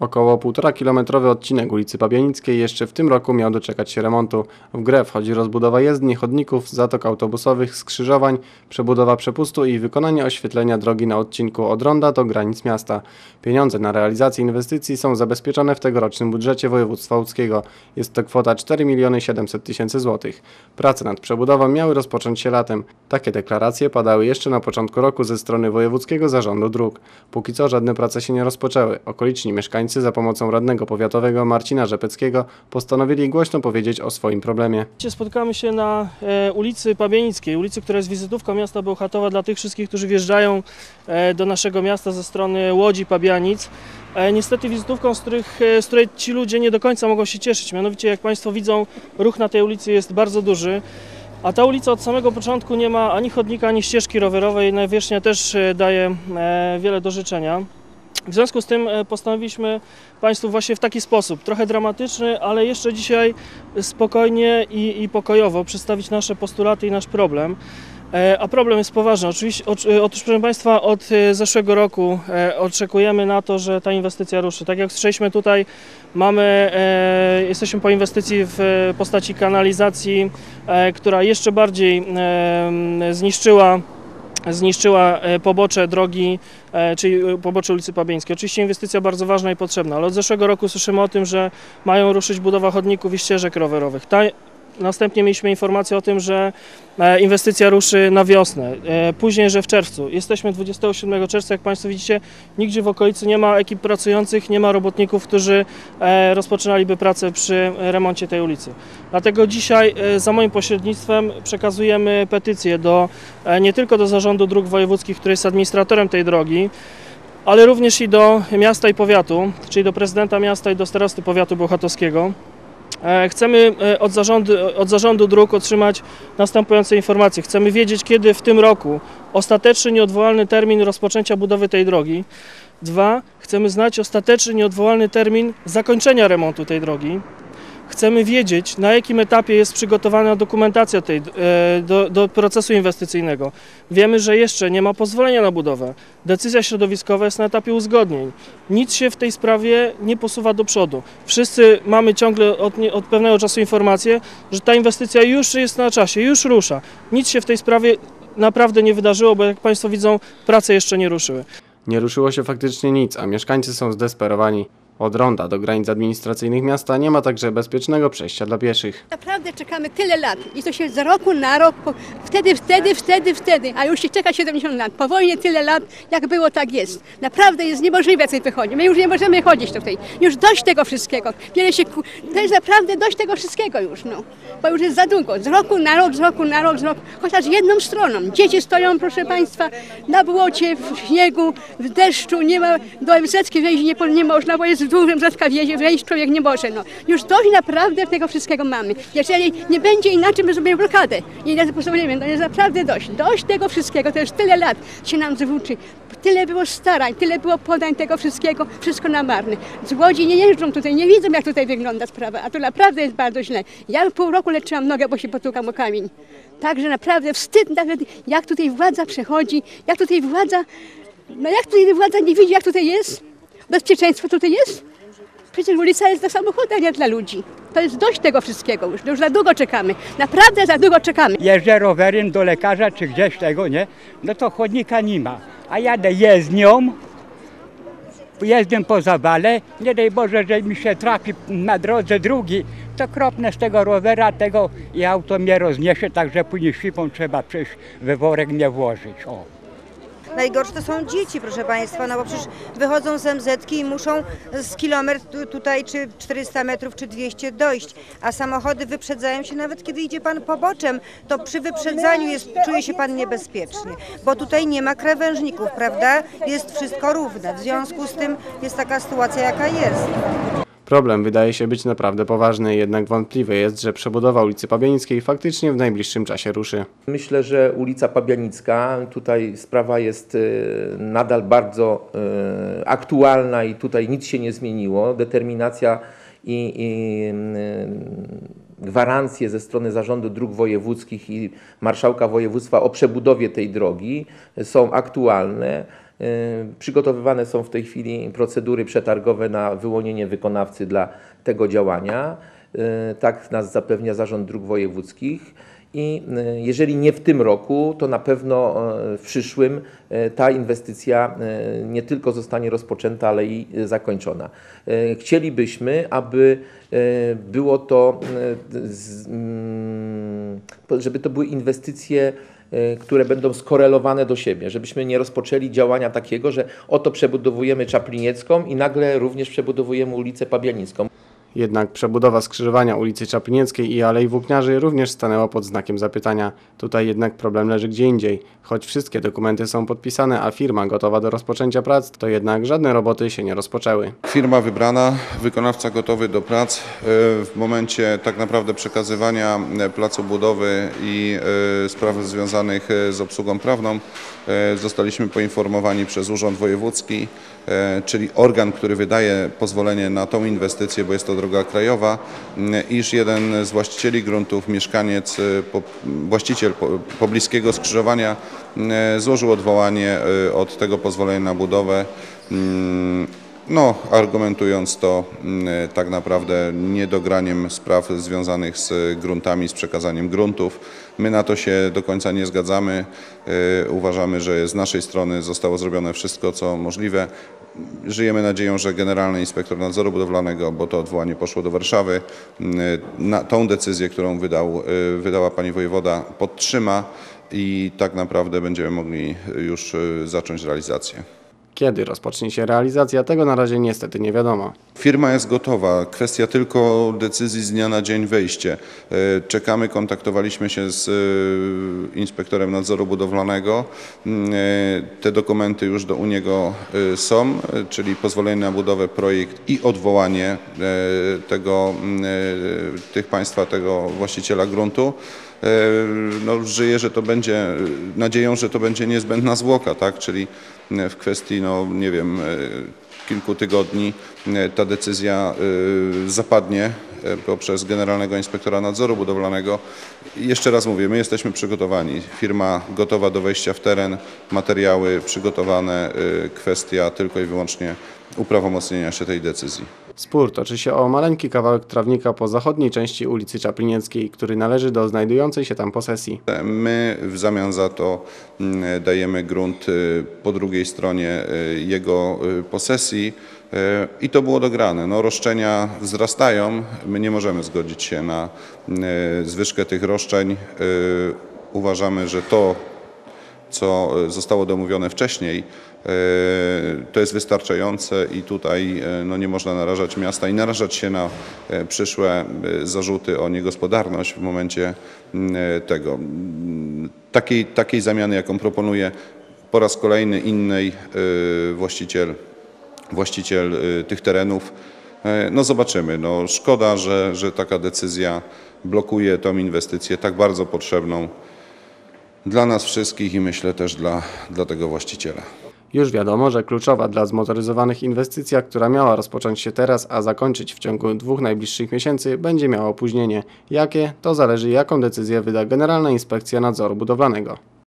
Około 1,5 kilometrowy odcinek ulicy Pabianickiej jeszcze w tym roku miał doczekać się remontu. W grę wchodzi rozbudowa jezdni, chodników, zatok autobusowych, skrzyżowań, przebudowa przepustu i wykonanie oświetlenia drogi na odcinku od ronda do granic miasta. Pieniądze na realizację inwestycji są zabezpieczone w tegorocznym budżecie województwa łódzkiego. Jest to kwota 4 miliony 700 tysięcy złotych. Prace nad przebudową miały rozpocząć się latem. Takie deklaracje padały jeszcze na początku roku ze strony Wojewódzkiego Zarządu Dróg. Póki co żadne prace się nie rozpoczęły. Okoliczni mieszkańcy za pomocą radnego powiatowego Marcina Rzepeckiego postanowili głośno powiedzieć o swoim problemie. Dzisiaj Spotykamy się na e, ulicy Pabienickiej, ulicy, która jest wizytówką miasta Bełchatowa dla tych wszystkich, którzy wjeżdżają e, do naszego miasta ze strony Łodzi, Pabianic. E, niestety wizytówką, z, których, z której ci ludzie nie do końca mogą się cieszyć. Mianowicie, jak Państwo widzą, ruch na tej ulicy jest bardzo duży. A ta ulica od samego początku nie ma ani chodnika, ani ścieżki rowerowej. Nawierzchnia też daje wiele do życzenia. W związku z tym e, postanowiliśmy Państwu właśnie w taki sposób, trochę dramatyczny, ale jeszcze dzisiaj spokojnie i, i pokojowo przedstawić nasze postulaty i nasz problem. E, A problem jest poważny. Oczywiście, ocz- e, otóż, proszę Państwa, od zeszłego roku oczekujemy na to, że ta inwestycja ruszy. Tak jak słyszeliśmy tutaj, mamy, jesteśmy po inwestycji w postaci kanalizacji, która jeszcze bardziej zniszczyła zniszczyła e, pobocze drogi, e, czyli e, pobocze ulicy Pabieńskiej. Oczywiście inwestycja bardzo ważna i potrzebna, ale od zeszłego roku słyszymy o tym, że mają ruszyć budowa chodników i ścieżek rowerowych. Ta, następnie mieliśmy informację o tym, że e, inwestycja ruszy na wiosnę, e, później, że w czerwcu. Jesteśmy 27 czerwca, jak Państwo widzicie, nigdzie w okolicy nie ma ekip pracujących, nie ma robotników, którzy e, rozpoczynaliby pracę przy remoncie tej ulicy. Dlatego dzisiaj za moim pośrednictwem przekazujemy petycję do, nie tylko do Zarządu Dróg Wojewódzkich, który jest administratorem tej drogi, ale również i do miasta i powiatu, czyli do prezydenta miasta i do starosty powiatu bełchatowskiego. E, Chcemy e, od zarządu, od zarządu dróg otrzymać następujące informacje. Chcemy wiedzieć, kiedy w tym roku ostateczny, nieodwołalny termin rozpoczęcia budowy tej drogi. Dwa, chcemy znać ostateczny, nieodwołalny termin zakończenia remontu tej drogi. Chcemy wiedzieć, na jakim etapie jest przygotowana dokumentacja tej, e, do, do procesu inwestycyjnego. Wiemy, że jeszcze nie ma pozwolenia na budowę. Decyzja środowiskowa jest na etapie uzgodnień. Nic się w tej sprawie nie posuwa do przodu. Wszyscy mamy ciągle od, od pewnego czasu informację, że ta inwestycja już jest na czasie, już rusza. Nic się w tej sprawie naprawdę nie wydarzyło, bo jak Państwo widzą, prace jeszcze nie ruszyły. Nie ruszyło się faktycznie nic, a mieszkańcy są zdesperowani. Od ronda do granic administracyjnych miasta nie ma także bezpiecznego przejścia dla pieszych. Naprawdę czekamy tyle lat i to się z roku na rok, wtedy, wtedy, wtedy, wtedy, a już się czeka 70 lat. Po wojnie tyle lat, jak było, tak jest. Naprawdę jest niemożliwe coś wychodzi. My już nie możemy chodzić tutaj. Już dość tego wszystkiego. Wiele się, to jest naprawdę dość tego wszystkiego już, no. Bo już jest za długo. Z roku na rok, z roku na rok, z roku. Chociaż jedną stroną. Dzieci stoją, proszę Państwa, na błocie, w śniegu, w deszczu. Nie ma, do MZ wejść nie, nie można, bo jest w dużym zatka wjedzie, wejść człowiek nie może, no. Już dość naprawdę tego wszystkiego mamy. Jeżeli nie będzie inaczej, my zrobimy blokadę. I nie pozwolimy, to jest naprawdę dość. Dość tego wszystkiego, to już tyle lat się nam zwłóczy. Tyle było starań, tyle było podań tego wszystkiego, wszystko na marne. Z Łodzi nie jeżdżą tutaj, nie widzą jak tutaj wygląda sprawa, a to naprawdę jest bardzo źle. Ja pół roku leczyłam nogę, bo się potukam o kamień. Także naprawdę wstyd nawet, jak tutaj władza przechodzi, jak tutaj władza, no jak tutaj władza nie widzi, jak tutaj jest? Bezpieczeństwo tutaj jest? Przecież ulica jest a nie dla ludzi. To jest dość tego wszystkiego już. Już za długo czekamy. Naprawdę za długo czekamy. jeżdżę rowerem do lekarza czy gdzieś tego, nie? No to chodnika nie ma. A jadę jezdnią, jeżdżę po zawale, nie daj Boże, że mi się trafi na drodze drugi, to kropnę z tego rowera tego i auto mnie rozniesie, także później szybą trzeba przejść we worek mnie włożyć. O. Najgorsze to są dzieci, proszę Państwa, no bo przecież wychodzą z MZ i muszą z kilometr tu- tutaj, czy 400 metrów, czy 200 dojść, a samochody wyprzedzają się nawet kiedy idzie Pan poboczem, to przy wyprzedzaniu jest, czuje się Pan niebezpiecznie, bo tutaj nie ma krawężników, prawda? Jest wszystko równe, w związku z tym jest taka sytuacja, jaka jest. Problem wydaje się być naprawdę poważny, jednak wątpliwe jest, że przebudowa ulicy Pabianickiej faktycznie w najbliższym czasie ruszy. Myślę, że ulica Pabianicka, tutaj sprawa jest e, nadal bardzo e, aktualna i tutaj nic się nie zmieniło. Determinacja i, i e, gwarancje ze strony Zarządu Dróg Wojewódzkich i Marszałka Województwa o przebudowie tej drogi są aktualne. E, Przygotowywane są w tej chwili procedury przetargowe na wyłonienie wykonawcy dla tego działania. E, Tak nas zapewnia Zarząd Dróg Wojewódzkich. I e, jeżeli nie w tym roku, to na pewno w przyszłym ta inwestycja nie tylko zostanie rozpoczęta, ale i zakończona. Chcielibyśmy, aby było to, mm, żeby to były inwestycje, które będą skorelowane do siebie, żebyśmy nie rozpoczęli działania takiego, że oto przebudowujemy Czapliniecką i nagle również przebudowujemy ulicę Pabianicką. Jednak przebudowa skrzyżowania ulicy Czaplinieckiej i Alei Włókniarzy również stanęła pod znakiem zapytania. Tutaj jednak problem leży gdzie indziej. Choć wszystkie dokumenty są podpisane, a firma gotowa do rozpoczęcia prac, to jednak żadne roboty się nie rozpoczęły. Firma wybrana, wykonawca gotowy do prac. E, W momencie tak naprawdę przekazywania e, placu budowy i e, spraw związanych z obsługą prawną zostaliśmy poinformowani przez Urząd Wojewódzki, czyli organ, który wydaje pozwolenie na tą inwestycję, bo jest to droga krajowa, m, iż jeden z właścicieli gruntów, mieszkaniec, e, po- właściciel po- pobliskiego skrzyżowania m, złożył odwołanie e, od tego pozwolenia na budowę. Mm, no, argumentując to mm, tak naprawdę niedograniem spraw związanych z gruntami, z przekazaniem gruntów. My na to się do końca nie zgadzamy. Y, Uważamy, że z naszej strony zostało zrobione wszystko, co możliwe. Żyjemy nadzieją, że Generalny Inspektor Nadzoru Budowlanego, bo to odwołanie poszło do Warszawy, y, na tą decyzję, którą wydał, y, wydała pani wojewoda, podtrzyma i tak naprawdę będziemy mogli już y, zacząć realizację. Kiedy rozpocznie się realizacja, tego na razie niestety nie wiadomo. Firma jest gotowa, kwestia tylko decyzji z dnia na dzień wejście. Czekamy, kontaktowaliśmy się z e, inspektorem nadzoru budowlanego. E, Te dokumenty już do u niego e, są, czyli pozwolenie na budowę, projekt i odwołanie tego, tych państwa, tego właściciela gruntu. No, żyję, że to będzie, nadzieją, że to będzie niezbędna zwłoka, tak? czyli w kwestii, no nie wiem, e, kilku tygodni e, ta decyzja e, zapadnie poprzez Generalnego Inspektora Nadzoru Budowlanego. Jeszcze raz mówię, my jesteśmy przygotowani. Firma gotowa do wejścia w teren, materiały przygotowane, kwestia tylko i wyłącznie uprawomocnienia się tej decyzji. Spór toczy się o maleńki kawałek trawnika po zachodniej części ulicy Czaplinieckiej, który należy do znajdującej się tam posesji. My w zamian za to mm, dajemy grunt y, po drugiej stronie y, jego y, posesji i to było dograne. No, roszczenia wzrastają, my nie możemy zgodzić się na zwyżkę tych roszczeń. Uważamy, że to, co y, zostało domówione wcześniej, y, to jest wystarczające i tutaj y, no, nie można narażać miasta i narażać się na przyszłe zarzuty o niegospodarność w momencie tego. Takiej, takiej zamiany, jaką proponuje po raz kolejny innej y, właściciel, właściciel tych terenów. E, No zobaczymy. No, szkoda, że, że taka decyzja blokuje tą inwestycję tak bardzo potrzebną dla nas wszystkich i myślę też dla, dla tego właściciela. Już wiadomo, że kluczowa dla zmotoryzowanych inwestycja, która miała rozpocząć się teraz, a zakończyć w ciągu dwóch najbliższych miesięcy, będzie miała opóźnienie. Jakie? To zależy jaką decyzję wyda Generalna Inspekcja Nadzoru Budowlanego.